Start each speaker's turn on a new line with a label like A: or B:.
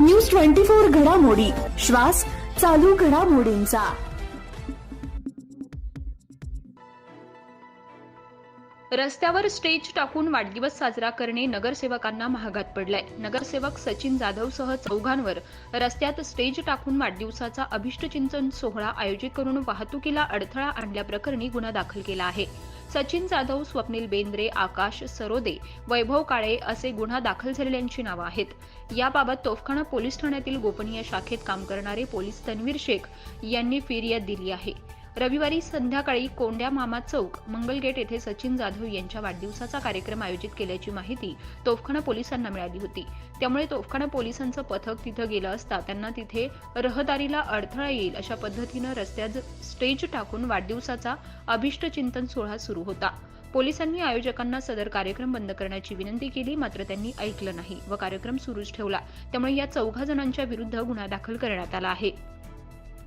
A: News twenty four घडामोडी. श्वास चालू घडामोडींचा.
B: रस्त्यावर स्टेज टाकून वाढदिवस साजरा करणे नगरसेवकांना महागात पडलाय. नगरसेवक सचिन जाधवसह चौघांवर रस्त्यात स्टेज टाकून वाढदिवसाचा अभिष्टचिंतन सोहळा आयोजित करून वाहतुकीला अडथळा आणल्याप्रकरणी गुन्हा दाखल केला आहे. सचिन जाधव स्वप्नील बेंद्रे आकाश सरोदे वैभव काळे असे गुन्हा दाखल झालेल्यांची नावं आहेत. याबाबत तोफखाना पोलीस ठाण्यातील गोपनीय शाखेत काम करणारे पोलीस तन्वीर शेख यांनी फिर्याद दिली आहे. रविवारी संध्याकाळी कोंड्या मामा चौक मंगलगेट येथे सचिन जाधव यांच्या वाढदिवसाचा कार्यक्रम आयोजित केल्याची माहिती तोफखाना पोलिसांना मिळाली होती. त्यामुळे तोफखाना पोलिसांचं पथक तिथं गेलं असता त्यांना तिथे रहदारीला अडथळा येईल अशा पद्धतीनं रस्त्यात स्टेज टाकून वाढदिवसाचा अभिष्टचिंतन सोहळा सुरू होता. पोलिसांनी आयोजकांना सदर कार्यक्रम बंद करण्याची विनंती केली मात्र त्यांनी ऐकलं नाही व कार्यक्रम सुरूच ठेवला. त्यामुळे या चौघा जणांच्या विरुद्ध गुन्हा दाखल करण्यात आला आहे.